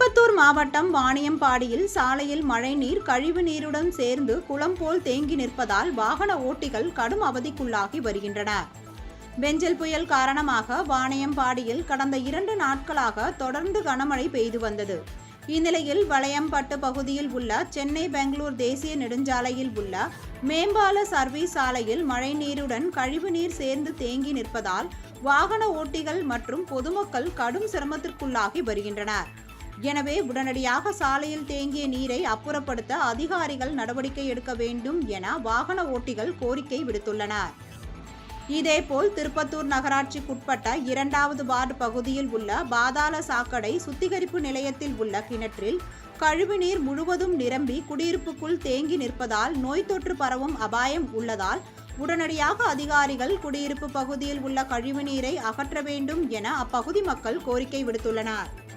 திருப்பத்தூர் மாவட்டம் வாணியம்பாடியில் சாலையில் மழைநீர் கழிவு நீருடன் சேர்ந்து குளம் போல் தேங்கி நிற்பதால் வாகன ஓட்டிகள் கடும் அவதிக்குள்ளாகி வருகின்றனர் பெஞ்சல் புயல் காரணமாக வாணியம்பாடியில் கடந்த இரண்டு நாட்களாக தொடர்ந்து கனமழை பெய்து வந்தது. இந்நிலையில் வளையம்பட்டு பகுதியில் உள்ள சென்னை பெங்களூர் தேசிய நெடுஞ்சாலையில் உள்ள மேம்பால சர்வீஸ் சாலையில் மழைநீருடன் கழிவுநீர் சேர்ந்து தேங்கி நிற்பதால் வாகன ஓட்டிகள் மற்றும் பொதுமக்கள் கடும் சிரமத்திற்குள்ளாகி வருகின்றனர். எனவே உடனடியாக சாலையில் தேங்கிய நீரை அப்புறப்படுத்த அதிகாரிகள் நடவடிக்கை எடுக்க வேண்டும் என வாகன ஓட்டிகள் கோரிக்கை விடுத்துள்ளனர். இதேபோல் திருப்பத்தூர் நகராட்சிக்குட்பட்ட இரண்டாவது வார்டு பகுதியில் உள்ள பாதாள சாக்கடை சுத்திகரிப்பு நிலையத்தில் உள்ள கிணற்றில் கழிவுநீர் முழுவதும் நிரம்பி குடியிருப்புக்குள் தேங்கி நிற்பதால் நோய் தொற்று பரவும் அபாயம் உள்ளதால் உடனடியாக அதிகாரிகள் குடியிருப்பு பகுதியில் உள்ள கழிவுநீரை அகற்ற வேண்டும் என அப்பகுதி மக்கள் கோரிக்கை விடுத்துள்ளனர்.